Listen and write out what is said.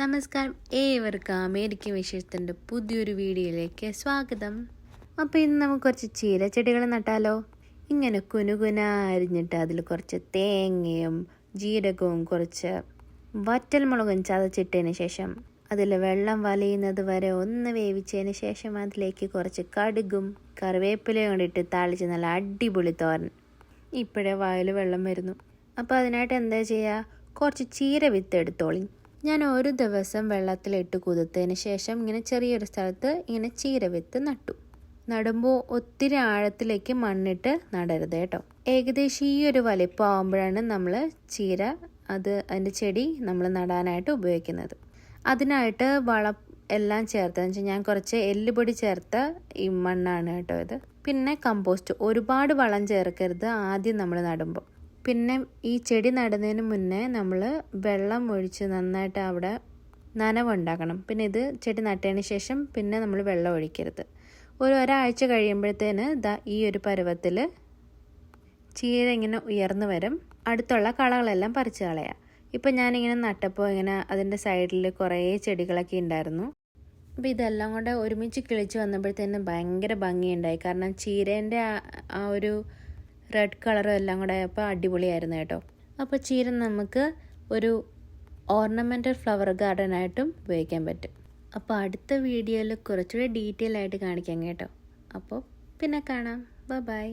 നമസ്കാരം. ഏവർക്കും അമേരിക്കൻ വിശേഷത്തിന്റെ പുതിയൊരു വീഡിയോയിലേക്ക് സ്വാഗതം. അപ്പോൾ ഇന്ന് നമുക്ക് കുറച്ച് ചീരച്ചെടികൾ നട്ടാലോ? ഇങ്ങനെ കുനുകുന അരിഞ്ഞിട്ട് അതിൽ കുറച്ച് തേങ്ങയും ജീരകവും കുറച്ച് വറ്റൽമുളകും ചതച്ചിട്ടതിന് ശേഷം അതിൽ വെള്ളം വലയുന്നത് വരെ ഒന്ന് വേവിച്ചതിന് ശേഷം അതിലേക്ക് കുറച്ച് കടുകും കറിവേപ്പിലയും കൊണ്ടിട്ട് താളിച്ച് നല്ല അടിപൊളി തോരൻ. ഇപ്പോഴേ വായിൽ വെള്ളം വരുന്നു. അപ്പോൾ അതിനായിട്ട് എന്താ ചെയ്യുക? കുറച്ച് ചീര വിത്ത് എടുത്തോളി ഞാൻ ഒരു ദിവസം വെള്ളത്തിലിട്ട് കുതിർത്തതിന് ശേഷം ഇങ്ങനെ ചെറിയൊരു സ്ഥലത്ത് ഇങ്ങനെ ചീര വിത്ത് നട്ടു. നടുമ്പോൾ ഒത്തിരി ആഴത്തിലേക്ക് മണ്ണിട്ട് നടരുത് കേട്ടോ. ഏകദേശം ഈ ഒരു വലിപ്പം ആകുമ്പോഴാണ് നമ്മൾ ചീര അത് അതിന്റെ ചെടി നമ്മൾ നടാനായിട്ട് ഉപയോഗിക്കുന്നത്. അതിനായിട്ട് വള എല്ലാം ചേർത്തതെന്ന് വെച്ചാൽ ഞാൻ കുറച്ച് എല്ലുപൊടി ചേർത്ത ഈ മണ്ണാണ് കേട്ടോ ഇത്. പിന്നെ കമ്പോസ്റ്റ് ഒരുപാട് വളം ചേർക്കരുത് ആദ്യം നമ്മൾ നടുമ്പോൾ പിന്നെ ഈ ചെടി നടുന്നതിന് മുന്നേ നമ്മൾ വെള്ളം ഒഴിച്ച് നന്നായിട്ട് അവിടെ നനവുണ്ടാക്കണം പിന്നെ ഇത് ചെടി നട്ടതിന് ശേഷം പിന്നെ നമ്മൾ വെള്ളം ഒഴിക്കരുത്. ഒരു ഒരാഴ്ച കഴിയുമ്പോഴത്തേന് ദാ ഈ ഒരു പരുവത്തിൽ ചീര ഇങ്ങനെ ഉയർന്നു വരും. അടുത്തുള്ള കളകളെല്ലാം പറിച്ചു കളയാം. ഇപ്പം ഞാനിങ്ങനെ നട്ടപ്പോൾ ഇങ്ങനെ അതിന്റെ സൈഡിൽ കുറേ ചെടികളൊക്കെ ഉണ്ടായിരുന്നു. അപ്പോൾ ഇതെല്ലാം കൂടെ ഒരുമിച്ച് കിളിച്ച് വന്നപ്പോഴത്തേനും ഭയങ്കര ഭംഗിയുണ്ടായി. കാരണം ചീരേന്റെ ആ ഒരു റെഡ് കളറും എല്ലാം കൂടെ ആയപ്പോൾ അടിപൊളിയായിരുന്നു കേട്ടോ. അപ്പോൾ ചീര നമുക്ക് ഒരു ഓർണമെന്റൽ ഫ്ലവർ ഗാർഡൻ ആയിട്ടും ഉപയോഗിക്കാൻ പറ്റും. അപ്പോൾ അടുത്ത വീഡിയോയിൽ കുറച്ചുകൂടി ഡീറ്റെയിൽ ആയിട്ട് കാണിക്കാം കേട്ടോ. അപ്പോൾ പിന്നെ കാണാം. ബൈ